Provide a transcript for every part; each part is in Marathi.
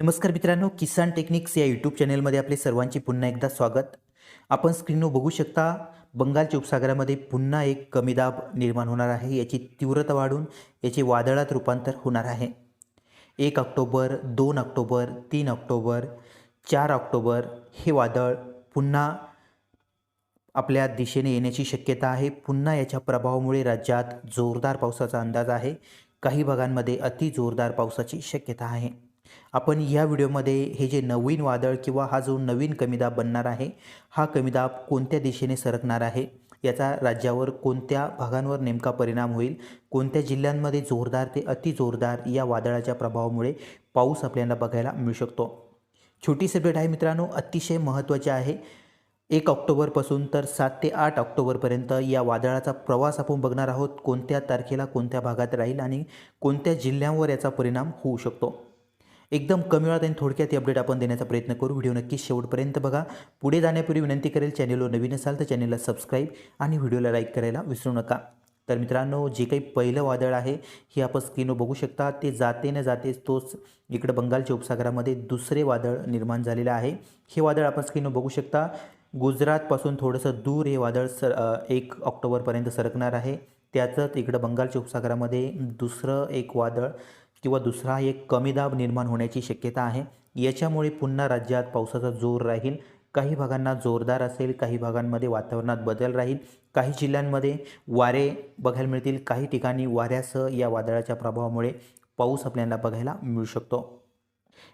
नमस्कार मित्रांनो किसान टेक्निक्स या यूट्यूब चॅनलमध्ये आपले सर्वांचे पुन्हा एकदा स्वागत. आपण स्क्रीनवर बघू शकता बंगालच्या उपसागरामध्ये पुन्हा एक कमी दाब निर्माण होणार आहे. याची तीव्रता वाढून याचे वादळात रूपांतर होणार आहे. एक ऑक्टोबर दोन ऑक्टोबर तीन ऑक्टोबर चार ऑक्टोबर हे वादळ पुन्हा आपल्या दिशेने येण्याची शक्यता आहे. पुन्हा याच्या प्रभावामुळे राज्यात जोरदार पावसाचा अंदाज आहे. काही भागांमध्ये अति जोरदार पावसाची शक्यता आहे. आपण या व्हिडिओमध्ये हे जे नवीन वादळ किंवा हा जो नवीन कमीदाब बनणार आहे हा कमीदाब कोणत्या दिशेने सरकणार आहे याचा राज्यावर कोणत्या भागांवर नेमका परिणाम होईल कोणत्या जिल्ह्यांमध्ये जोरदार ते अति जोरदार या वादळाच्या प्रभावामुळे पाऊस आपल्याला बघायला मिळू शकतो. छोटी अपडेट आहे मित्रांनो अतिशय महत्त्वाचे आहे. एक ऑक्टोबरपासून तर सात ते आठ ऑक्टोबरपर्यंत या वादळाचा प्रवास आपण बघणार आहोत कोणत्या तारखेला कोणत्या भागात राहील आणि कोणत्या जिल्ह्यांवर याचा परिणाम होऊ शकतो. एकदम कमी वेळात आणि थोडक्यात ही अपडेट आपण देण्याचा प्रयत्न करू. व्हिडिओ नक्की शेवटपर्यंत बघा. पुढे जाण्यापूर्वी विनंती करेल चॅनलवर नवीन असाल तर चॅनलला सबस्क्राईब आणि व्हिडिओला लाईक करायला विसरू नका. तर मित्रांनो जे काही पहिलं वादळ आहे हे आपण स्क्रीनवर बघू शकता. ते जाते न जातेच तोच इकडं बंगालच्या उपसागरामध्ये दुसरे वादळ निर्माण झालेलं आहे. हे वादळ आपण स्क्रीनवर बघू शकता. गुजरातपासून थोडंसं दूर हे वादळ सर एक ऑक्टोबरपर्यंत सरकणार आहे. त्याचंच इकडं बंगालच्या उपसागरामध्ये दुसरं एक वादळ किंवा दुसरा एक कमी दाब निर्माण होण्याची शक्यता आहे. याच्यामुळे पुन्हा राज्यात पावसाचा जोर राहील. काही भागांना जोरदार असेल काही भागांमध्ये वातावरणात बदल राहील. काही जिल्ह्यांमध्ये वारे बघायला मिळतील काही ठिकाणी वाऱ्यासह या वादळाच्या प्रभावामुळे पाऊस आपल्याला बघायला मिळू शकतो.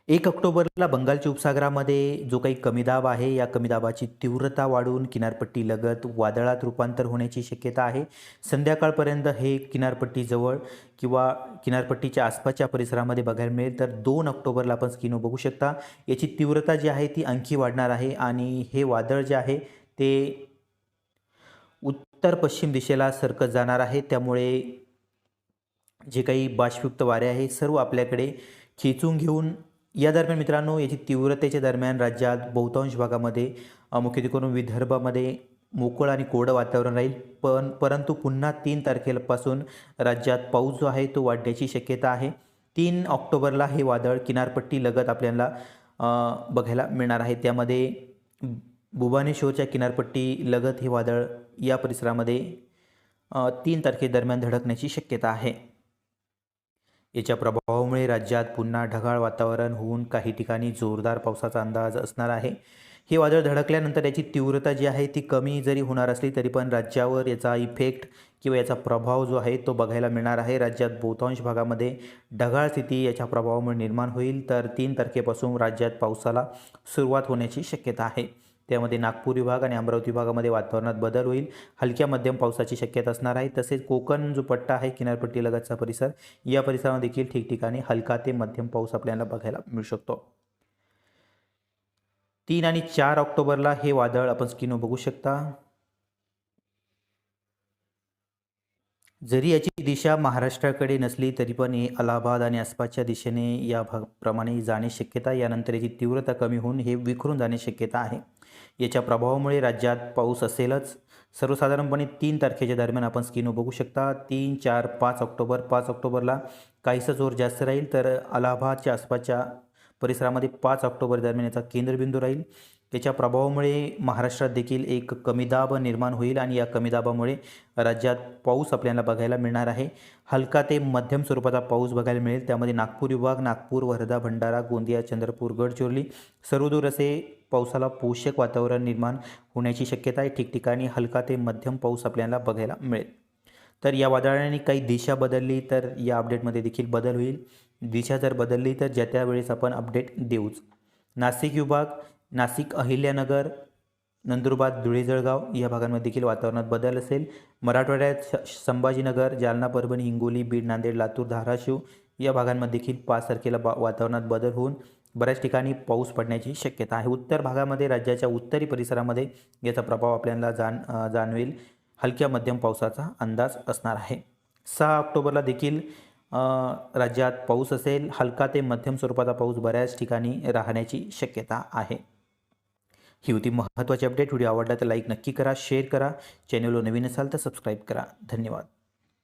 एक ऑक्टोबरला बंगालच्या उपसागरामध्ये जो काही कमी दाब आहे या कमी दाबाची तीव्रता वाढून किनारपट्टी लगत वादळात रूपांतर होण्याची शक्यता आहे. संध्याकाळपर्यंत हे किनारपट्टीजवळ किंवा किनारपट्टीच्या आसपासच्या परिसरामध्ये बघायला मिळेल. तर दोन ऑक्टोबरला आपण स्किनो बघू शकता. याची तीव्रता जी आहे ती आणखी वाढणार आहे आणि हे वादळ जे आहे ते उत्तर पश्चिम दिशेला सरकत जाणार आहे. त्यामुळे जे काही बाष्पयुक्त वारे आहे सर्व आपल्याकडे खेचून घेऊन या दरम्यान मित्रांनो याची तीव्रतेच्या दरम्यान राज्यात बहुतांश भागामध्ये मुख्यत्वे करून विदर्भामध्ये मोकळं आणि कोरडं वातावरण राहील. पण परंतु पुन्हा तीन तारखेपासून राज्यात पाऊस जो आहे तो वाढण्याची शक्यता आहे. तीन ऑक्टोबरला हे वादळ किनारपट्टी लगत आपल्याला बघायला मिळणार आहे. त्यामध्ये भुबानेश्वरच्या किनारपट्टी लगत हे वादळ या परिसरामध्ये तीन तारखेदरम्यान धडकण्याची शक्यता आहे. याच्या प्रभावामुळे राज्यात पुन्हा ढगाळ वातावरण होऊन काही ठिकाणी जोरदार पावसाचा अंदाज असणार आहे. हे वादळ धडकल्यानंतर याची तीव्रता जी आहे ती कमी जरी होणार असली तरी पण राज्यावर याचा इफेक्ट किंवा याचा प्रभाव जो आहे तो बघायला मिळणार आहे. राज्यात बहुतांश भागामध्ये ढगाळ स्थिती याच्या प्रभावामुळे निर्माण होईल. तर तीन तारखेपासून राज्यात पावसाला सुरुवात होण्याची शक्यता आहे. त्यामध्ये नागपूर विभाग आणि अमरावती विभागामध्ये वातावरणात बदल होईल. हलक्या मध्यम पावसाची शक्यता असणार आहे. तसेच कोकण जो पट्टा आहे किनारपट्टी लगतचा परिसर या परिसरामध्ये देखील ठिकठिकाणी हलका ते मध्यम पाऊस आपल्याला बघायला मिळू शकतो. तीन आणि चार ऑक्टोबरला हे वादळ आपण स्क्रीनवर बघू शकता. जरी याची दिशा महाराष्ट्राकडे नसली तरी पण हे अलाहाबाद आणि आसपासच्या दिशेने या भागप्रमाणे जाण्याची शक्यता यानंतर याची तीव्रता कमी होऊन हे विखरून जाणे शक्यता आहे. याच्या प्रभावामुळे राज्यात पाऊस असेलच. सर्वसाधारणपणे तीन तारखेच्या दरम्यान आपण स्किनो बघू शकता. तीन चार पाच ऑक्टोबर. पाच ऑक्टोबरला काहीसा जोर जास्त राहील तर अलाहाबादच्या आसपासच्या परिसरामध्ये पाच ऑक्टोबर दरम्यान याचा केंद्रबिंदू राहील. त्याच्या प्रभावामुळे महाराष्ट्रात देखील एक कमी दाब निर्माण होईल आणि या कमी दाबामुळे राज्यात पाऊस आपल्याला बघायला मिळणार आहे. हलका ते मध्यम स्वरूपाचा पाऊस बघायला मिळेल. त्यामध्ये नागपूर विभाग नागपूर वर्धा भंडारा गोंदिया चंद्रपूर गडचिरोली सर्वदूर असे पावसाला पोषक वातावरण निर्माण होण्याची शक्यता आहे. ठिकठिकाणी हलका ते मध्यम पाऊस आपल्याला बघायला मिळेल. तर या वादळाने काही दिशा बदलली तर या अपडेटमध्ये देखील बदल होईल. दिशा जर बदलली तर ज्या त्या वेळेस आपण अपडेट देऊच. नाशिक विभाग नाशिक अहिल्यानगर नंदुरबार धुळे जळगाव या भागांमध्ये देखील वातावरणात बदल असेल. मराठवाड्यात संभाजीनगर जालना परभणी हिंगोली बीड नांदेड लातूर धाराशिव या भागांमध्ये देखील पाच तारखेला बा वातावरणात बदल होऊन बऱ्याच ठिकाणी पाऊस पडण्याची शक्यता आहे. उत्तर भागामध्ये राज्याच्या उत्तरी परिसरामध्ये याचा प्रभाव आपल्याला जाण जाणवेल. हलक्या मध्यम पावसाचा अंदाज असणार आहे. सहा ऑक्टोबरला देखील राज्यात पाऊस असेल. हलका ते मध्यम स्वरूपाचा पाऊस बऱ्याच ठिकाणी राहण्याची शक्यता आहे. ही होती महत्त्वाची अपडेट. व्हिडिओ आवडला तर लाईक नक्की करा शेअर करा. चॅनलवर नवीन असाल तर सबस्क्राईब करा. धन्यवाद.